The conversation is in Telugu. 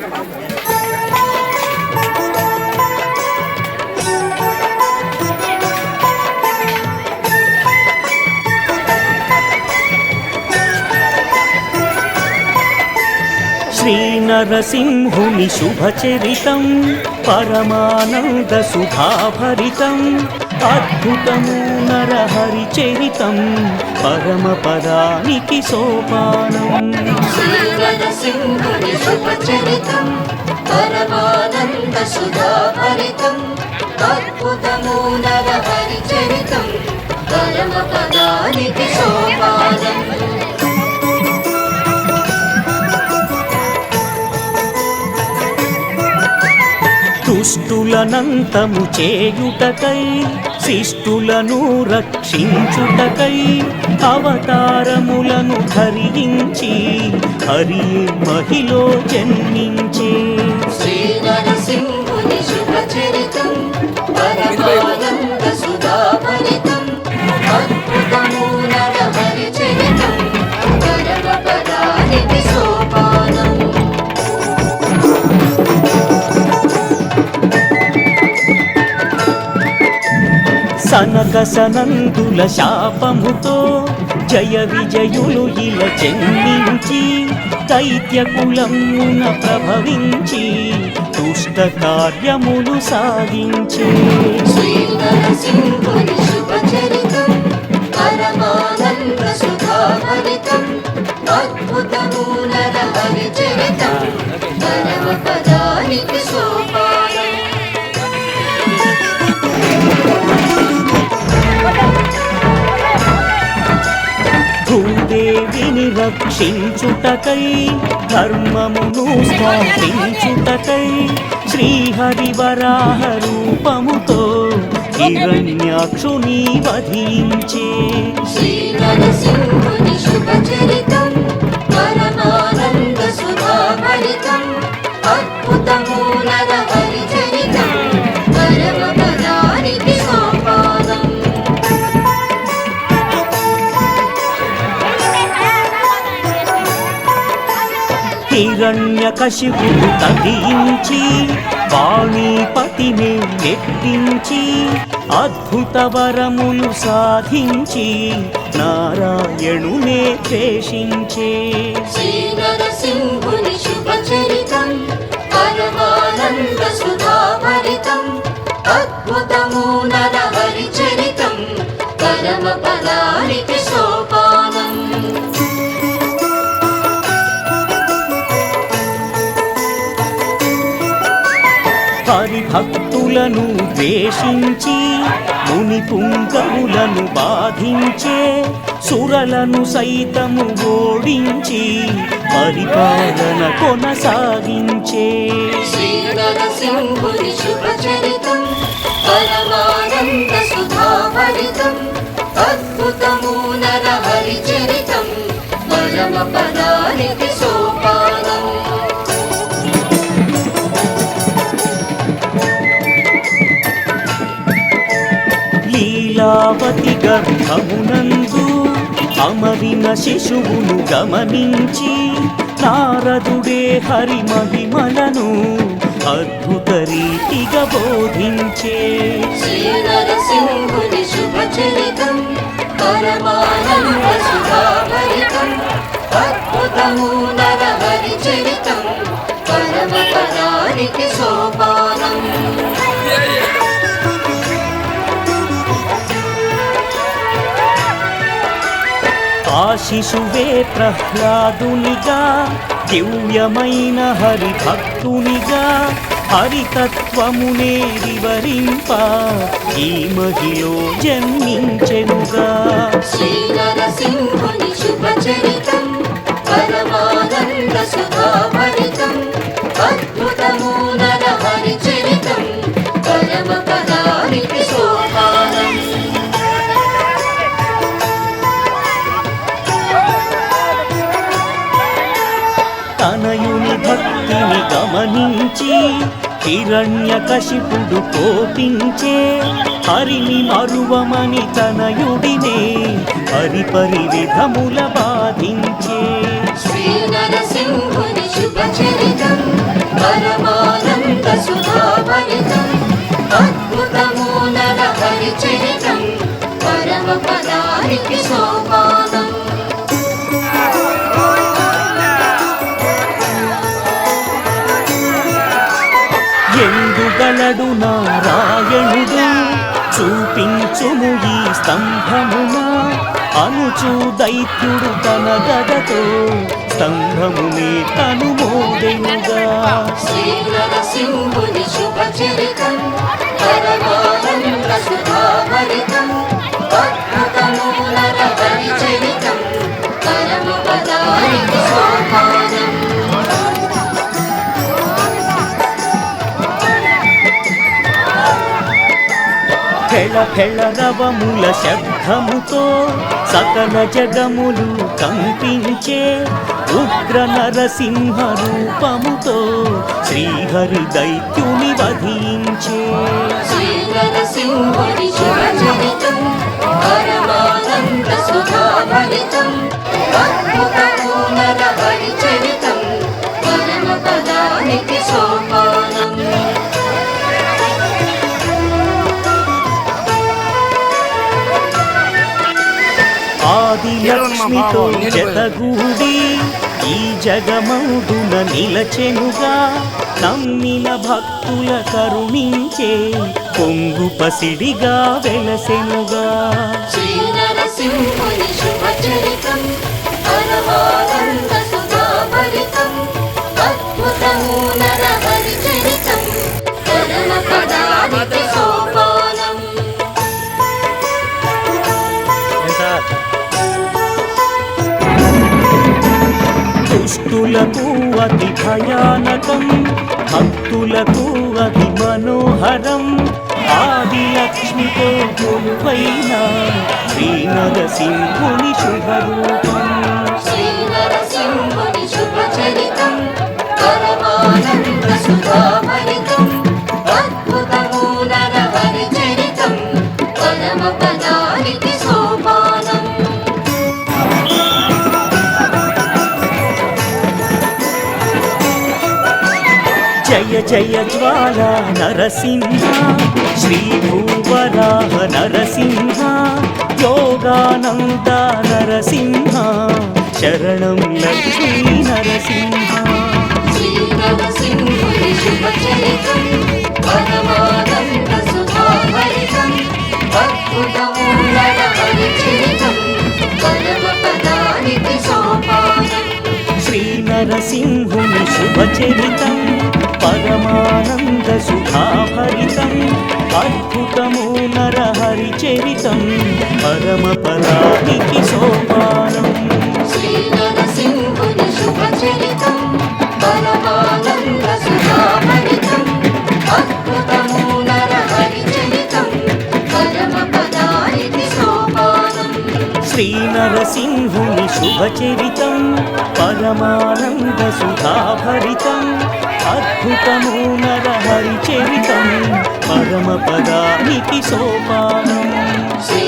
Thank you. నరసింహుని శుభచరితం పరమానంద సుధాభరితం అద్భుతము నరహరి చరితం పరమ పదానికి సోపానం. శ్రీరథసింహుని శుభచరితం పరమానంద సుధాభరితం అద్భుతము నరహరి చరితం పరమ పదానికి సోపానం. అనంతము చేయుటకై శిష్టులను రక్షించుటకై అవతారములను ధరించి హరి మహిలో జన్మించే. శ్రీనరసింహుని శుభచరితం సనక సనందుల శాపముతో జయ విజయులు ఇలా జన్మించి దైత్య కులమున ప్రభవించి దుష్ట కార్యములు సాగించే. శ్రీనరసింహుని శుభచరితం. దేవిని రక్షించుటకై ధర్మమును స్థాపించుటకై శ్రీహరివరాహ రూపముతో హిరణ్యాక్షుని వధించే. శ్రీనరసింహుని శుభచరితం హిరణ్యకశిపుడు తగించి వాణీపతిని ఎత్తించి అద్భుత వరములు సాధించి నారాయణునే ద్వేషించే. శ్రీనరసింహుని శుభచరితం పరమానంద సుధాభరితం భక్తులను ద్వేషించి ముని పుంగవులను బాధించే సురలను సైతము ఓడించి పరిపాలన కొనసాగించే. శ్రీనరసింహుని శుభచరితం పరమానంద అద్భుతము నరహరి చరితం పరమ పద అమరిన శిశువును గమనించి నారదుడే హరి మహిమలను అద్భుత రీతిగా బోధించే. శ్రీనరసింహుని శుభచరితం పరమానంద సుధాభరితం అద్భుతము నరహరి చరితం పరమ పదానికి సోపానం శిశువే ప్రహ్లాదునిగా దివ్యమైన హరిభక్తునిగా హరితత్వమునే వివరింప ఈ మహిలో జన్మించెనుగా. శ్రీనరసింహుని శుభచరిత సాగించి హిరణ్యకశిపుడు కోపించే హరిని మరువమని తనయుడినే హరిపరి విధముల బాధించే. శ్రీ నరసింహుని పరమానంద సుధాభరితం ఎందుగలడు నారాయణుడు. చూపించుము ఈ స్తంభమున. అనుచు దైత్యుడు తన గదతో స్తంభమునే తను మోదయుగా శ్రీ నరసింహుని శుభ చరితం పరమానంద సుధాభరితం ఫెళ శబ్దముతో సకల జగములు కంపించే ఉగ్ర నరసింహ రూపముతో శ్రీహరి దైత్యుని వధించే. శ్రీ నరసింహుని సుధాభరితం అద్భుతము నరహరి చరితం లక్ష్మితో జతగూడి ఈ జగమౌదున నిలచెనుగా నమ్మిన భక్తుల కరుణించే పొంగు పసిడిగా వెలసెనుగా. శ్రీ నరసింహుని శుభ చరితం భక్తులకు అతి భయానకం. భక్తులకు అతి మనోహరం. ఆది లక్ష్మితో కొలువైన శ్రీ నరసింహుని శుభరూపం. జయ జయ జ్వాల నరసింహ శ్రీ భూవరాహ నరసింహ యోగానంద నరసింహ శరణం లక్ష్మీ నరసింహ. శ్రీ పరమానంద సుధాభరితం సోపానం శ్రీ నరసింహుని శుభచరితం పరమానంద సుధాభరితం అద్భుతము నరహరి చరితం పరమ పదానికి సోపానం. శ్రీ నరసింహుని శుభ చరితం పరమానంద సుధాభరితం అద్భుతము నరహరి చరితం పరమ పదానికి సోపానం. శ్రీ నరసింహుని శుభచరితం పరమానంద సుధాభరితం అద్భుతము నరహరి చరితం పరమ పదానికి సోపానం శ్రీ